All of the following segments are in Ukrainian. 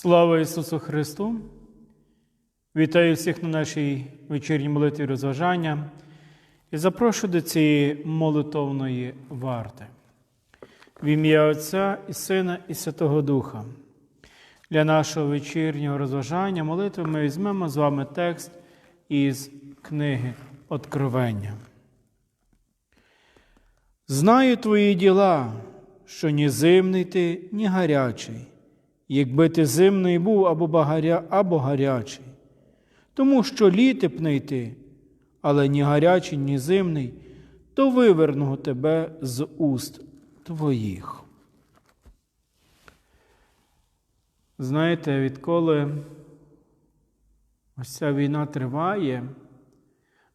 Слава Ісусу Христу! Вітаю всіх на нашій вечірній молитві розважання і запрошую до цієї молитовної варти. В ім'я Отця і Сина і Святого Духа. Для нашого вечірнього розважання молитви ми візьмемо з вами текст із книги Откровення. Знаю твої діла, що ні зимний ти, ні гарячий, якби ти зимний був або, багаря, або гарячий, тому що літепний ти, але ні гарячий, ні зимний, то виверну тебе з уст твоїх. Знаєте, відколи ось ця війна триває,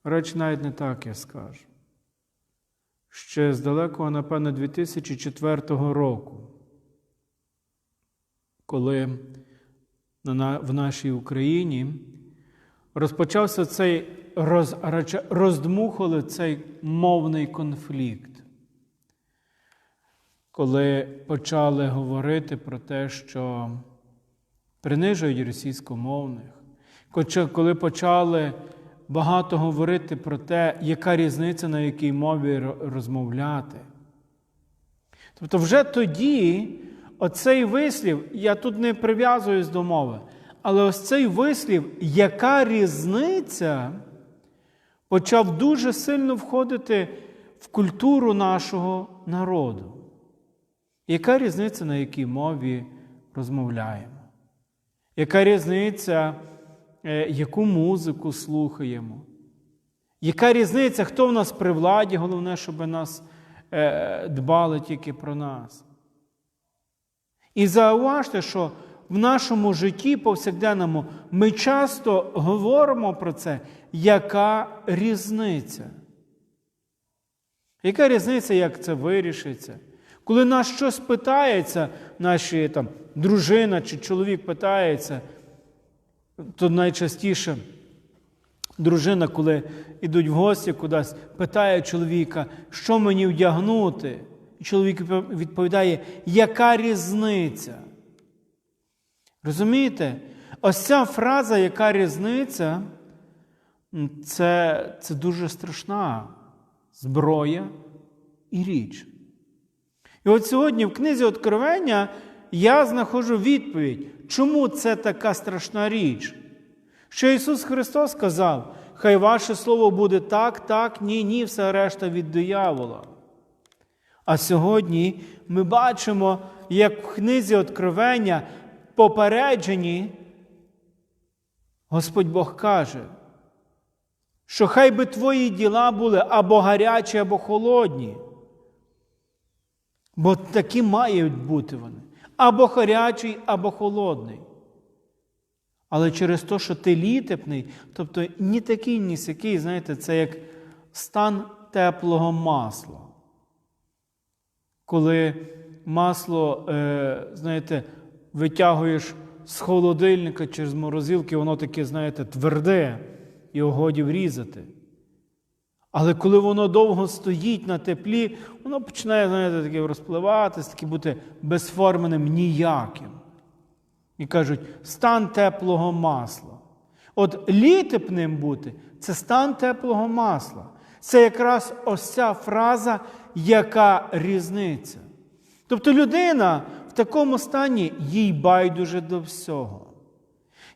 реч навіть не так я скажу. Ще з далекого, напевно, 2004 року, коли в нашій Україні розпочався цей роз, роздмухали цей мовний конфлікт, коли почали говорити про те, що принижують російськомовних, коли почали багато говорити про те, яка різниця на якій мові розмовляти. Тобто, вже тоді оцей вислів, я тут не прив'язуюсь до мови, але ось цей вислів, яка різниця, почав дуже сильно входити в культуру нашого народу. Яка різниця, на якій мові розмовляємо? Яка різниця, е, яку музику слухаємо? Яка різниця, хто в нас при владі? Головне, щоб нас е, дбали тільки про нас. І зауважте, що в нашому житті повсякденному ми часто говоримо про це, яка різниця. Яка різниця, як це вирішиться? Коли нас щось питається, наші там дружина чи чоловік питається, то найчастіше дружина, коли йдуть в гості кудись, питає чоловіка, що мені вдягнути. Чоловік відповідає, яка різниця? Розумієте? Ось ця фраза, яка різниця, це, це дуже страшна зброя і річ. І от сьогодні в книзі Откровення я знаходжу відповідь, чому це така страшна річ. Що Ісус Христос сказав, хай ваше слово буде так, так, ні, ні, все решта від диявола. А сьогодні ми бачимо, як в книзі Откровення попереджені, Господь Бог каже, що хай би твої діла були або гарячі, або холодні. Бо такі мають бути вони. Або гарячий, або холодний. Але через те, що ти літепний, тобто ні такий, ні сякий, знаєте, це як стан теплого масла. Коли масло, е, знаєте, витягуєш з холодильника чи з морозилки, воно таке, знаєте, тверде, його годі врізати. Але коли воно довго стоїть на теплі, воно починає, знаєте, таке розпливатися, таке бути безформеним ніяким. І кажуть, стан теплого масла. От літепним бути це стан теплого масла. Це якраз ось ця фраза, яка різниця. Тобто людина в такому стані їй байдуже до всього.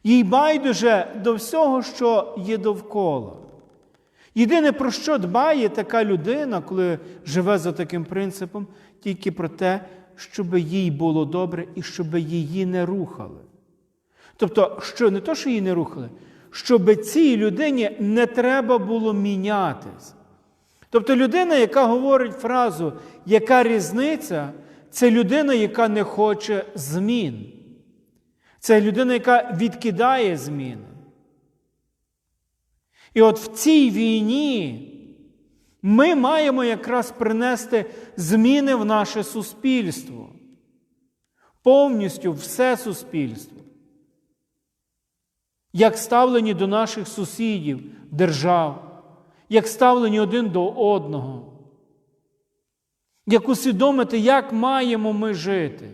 Їй байдуже до всього, що є довкола. Єдине, про що дбає така людина, коли живе за таким принципом, тільки про те, щоб їй було добре і щоб її не рухали. Тобто, що не то, що її не рухали, щоб цій людині не треба було мінятись. Тобто людина, яка говорить фразу, яка різниця, це людина, яка не хоче змін. Це людина, яка відкидає зміни. І от в цій війні ми маємо якраз принести зміни в наше суспільство. Повністю все суспільство. Як ставлені до наших сусідів, держав, як ставлені один до одного, як усвідомити, як маємо ми жити.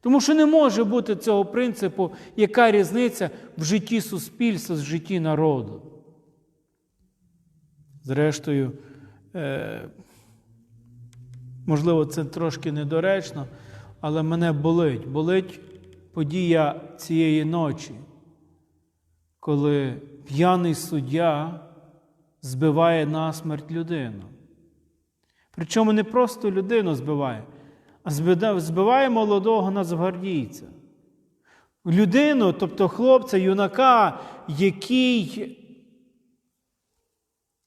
Тому що не може бути цього принципу, яка різниця в житті суспільства, в житті народу. Зрештою, е, можливо, це трошки недоречно, але мене болить. Болить подія цієї ночі, коли п'яний суддя збиває насмерть людину. Причому не просто людину збиває, а збиває молодого нацгвардійця. Людину, тобто хлопця, юнака, який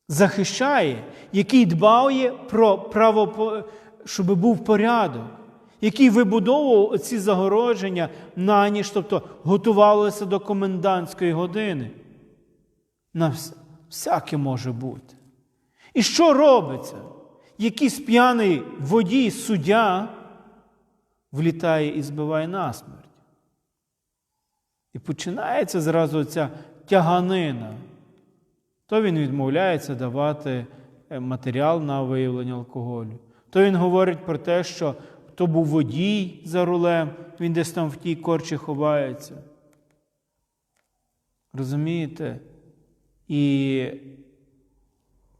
захищає, який дбає про право, щоб був порядок, який вибудовував ці загородження на ніч, тобто готувалися до комендантської години. На всяке може бути. І що робиться? Якийсь п'яний водій, суддя влітає і збиває насмерть. І починається зразу ця тяганина. То він відмовляється давати матеріал на виявлення алкоголю. То він говорить про те, що то був водій за рулем, він десь там в тій корчі ховається. Розумієте? І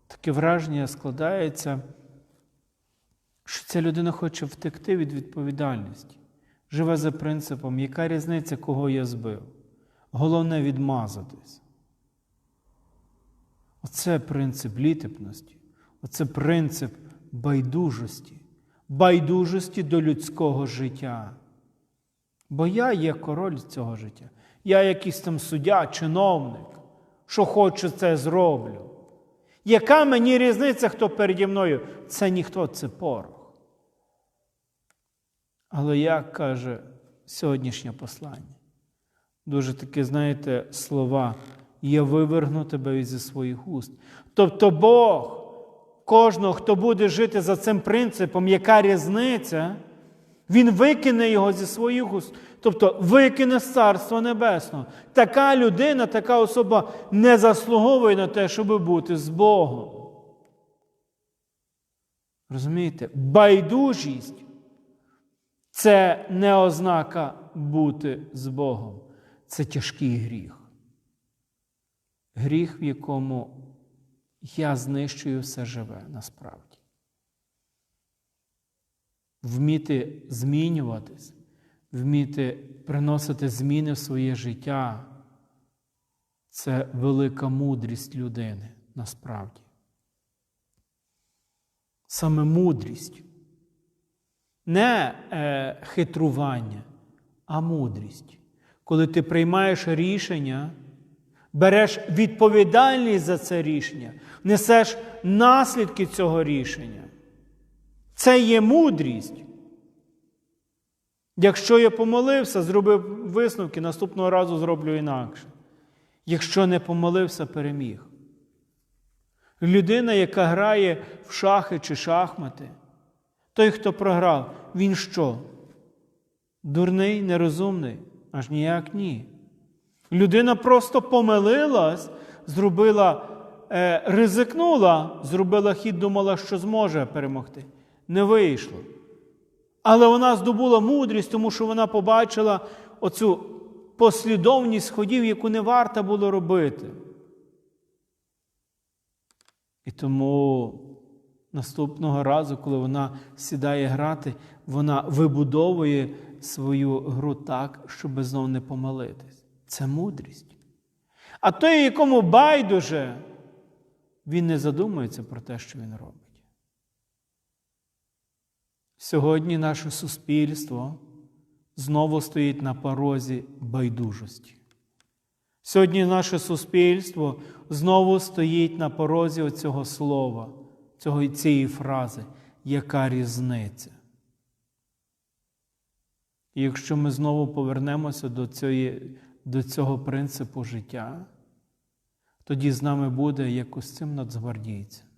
таке враження складається, що ця людина хоче втекти від відповідальності. Живе за принципом, яка різниця, кого я збив. Головне відмазатись. Оце принцип літепності, оце принцип байдужості, байдужості до людського життя. Бо я є король цього життя. Я якийсь там суддя, чиновник, що хочу, це зроблю. Яка мені різниця, хто переді мною? Це ніхто, це порох. Але як каже сьогоднішнє послання? Дуже такі, знаєте, слова. Я вивергну тебе зі своїх уст. Тобто Бог, кожного, хто буде жити за цим принципом, яка різниця, Він викине його зі своїх уст. Тобто викине з Царства Небесного. Така людина, така особа не заслуговує на те, щоб бути з Богом. Розумієте? Байдужість це не ознака бути з Богом. Це тяжкий гріх. Гріх, в якому я знищую все живе насправді. Вміти змінюватись, вміти приносити зміни в своє життя це велика мудрість людини насправді. Саме мудрість. Не е, хитрування, а мудрість. Коли ти приймаєш рішення, береш відповідальність за це рішення, несеш наслідки цього рішення. Це є мудрість. Якщо я помолився, зробив висновки, наступного разу зроблю інакше. Якщо не помолився, переміг. Людина, яка грає в шахи чи шахмати, той, хто програв, він що? Дурний, нерозумний? Аж ніяк ні. Людина просто помилилась, зробила, е, ризикнула, зробила хід, думала, що зможе перемогти. Не вийшло. Але вона здобула мудрість, тому що вона побачила оцю послідовність ходів, яку не варто було робити. І тому наступного разу, коли вона сідає грати, вона вибудовує свою гру так, щоб знов не помилитись. Це мудрість. А той, якому байдуже, він не задумується про те, що він робить. Сьогодні наше суспільство знову стоїть на порозі байдужості. Сьогодні наше суспільство знову стоїть на порозі оцього слова, цього, цієї фрази, яка різниця. І якщо ми знову повернемося до, цієї, до цього принципу життя, тоді з нами буде як ось цим нацгвардійцем,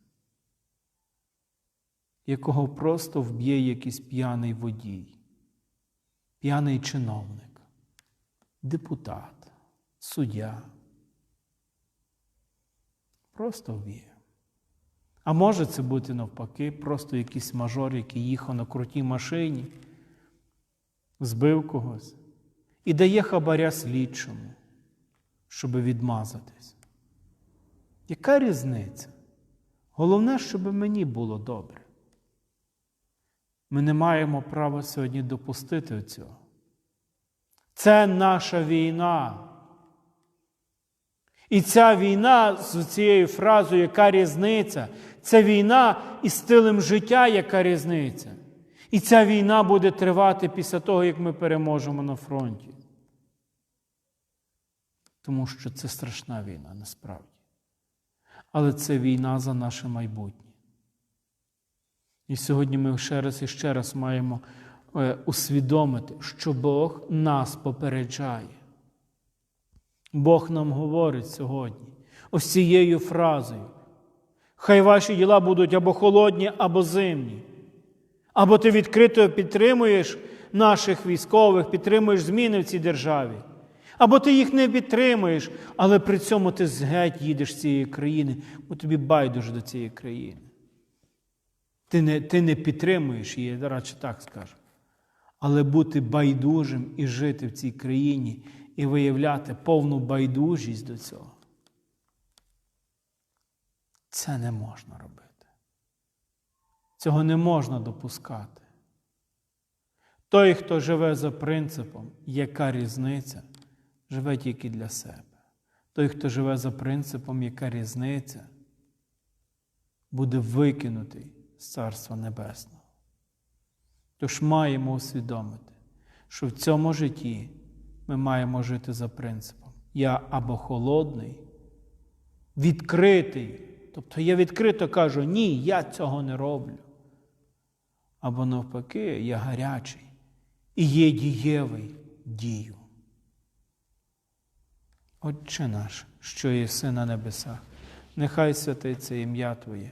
якого просто вб'є якийсь п'яний водій, п'яний чиновник, депутат, суддя. Просто вб'є. А може це бути навпаки, просто якийсь мажор, який їхав на крутій машині збив когось і дає хабаря слідчому, щоб відмазатись. Яка різниця? Головне, щоб мені було добре. Ми не маємо права сьогодні допустити цього. Це наша війна. І ця війна з цією фразою, яка різниця, це війна із стилем життя, яка різниця. І ця війна буде тривати після того, як ми переможемо на фронті. Тому що це страшна війна насправді. Але це війна за наше майбутнє. І сьогодні ми ще раз і ще раз маємо е, усвідомити, що Бог нас попереджає. Бог нам говорить сьогодні ось цією фразою. Хай ваші діла будуть або холодні, або зимні. Або ти відкрито підтримуєш наших військових, підтримуєш зміни в цій державі. Або ти їх не підтримуєш, але при цьому ти згеть їдеш з цієї країни, бо тобі байдуже до цієї країни. Ти не, ти не підтримуєш її, радше так скажу. Але бути байдужим і жити в цій країні і виявляти повну байдужість до цього. Це не можна робити. Цього не можна допускати. Той, хто живе за принципом, яка різниця, живе тільки для себе. Той, хто живе за принципом, яка різниця, буде викинутий з Царства Небесного. Тож маємо усвідомити, що в цьому житті ми маємо жити за принципом. Я або холодний, відкритий. Тобто я відкрито кажу, ні, я цього не роблю. Або навпаки, я гарячий і є дієвий дію. Отче наш, що єси на небесах, нехай святиться ім'я Твоє,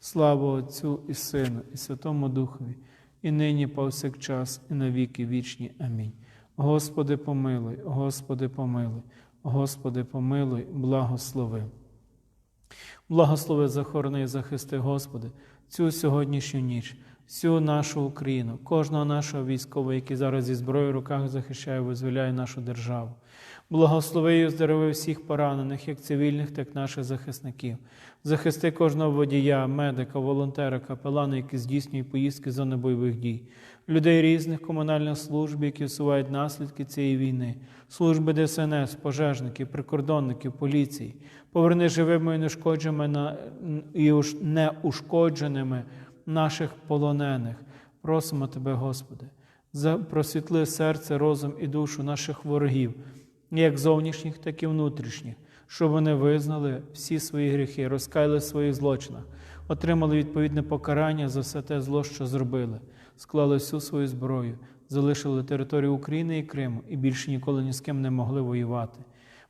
Слава Отцю і Сину, і Святому Духові, і нині повсякчас, і на віки вічні. Амінь. Господи, помилуй, Господи, помилуй, Господи, помилуй, благослови. Благослови захорони і захисти, Господи, цю сьогоднішню ніч, всю нашу Україну, кожного нашого військового, який зараз зі зброєю в руках захищає, визволяє нашу державу. Благослови і оздорови всіх поранених, як цивільних, так і наших захисників. Захисти кожного водія, медика, волонтера, капелана, які здійснюють поїздки зони бойових дій, людей різних комунальних служб, які усувають наслідки цієї війни, служби ДСНС, пожежників, прикордонників, поліції. Поверни живими і нешкодженими і неушкодженими наших полонених. Просимо Тебе, Господи, за просвітли серце, розум і душу наших ворогів, як зовнішніх, так і внутрішніх, щоб вони визнали всі свої гріхи, розкаяли в своїх злочинах, отримали відповідне покарання за все те зло, що зробили, склали всю свою зброю, залишили територію України і Криму і більше ніколи ні з ким не могли воювати.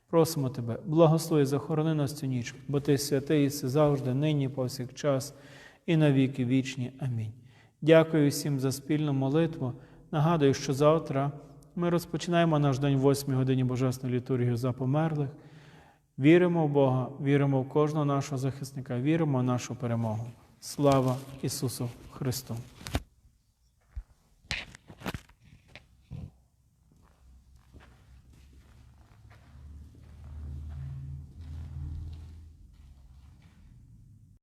Просимо Тебе, благослови, захорони нас цю ніч, бо Ти святий і завжди, нині, повсякчас і на віки вічні. Амінь. Дякую всім за спільну молитву. Нагадую, що завтра ми розпочинаємо наш день в 8 годині Божественної літургії за померлих. Віримо в Бога, віримо в кожного нашого захисника, віримо в нашу перемогу. Слава Ісусу Христу!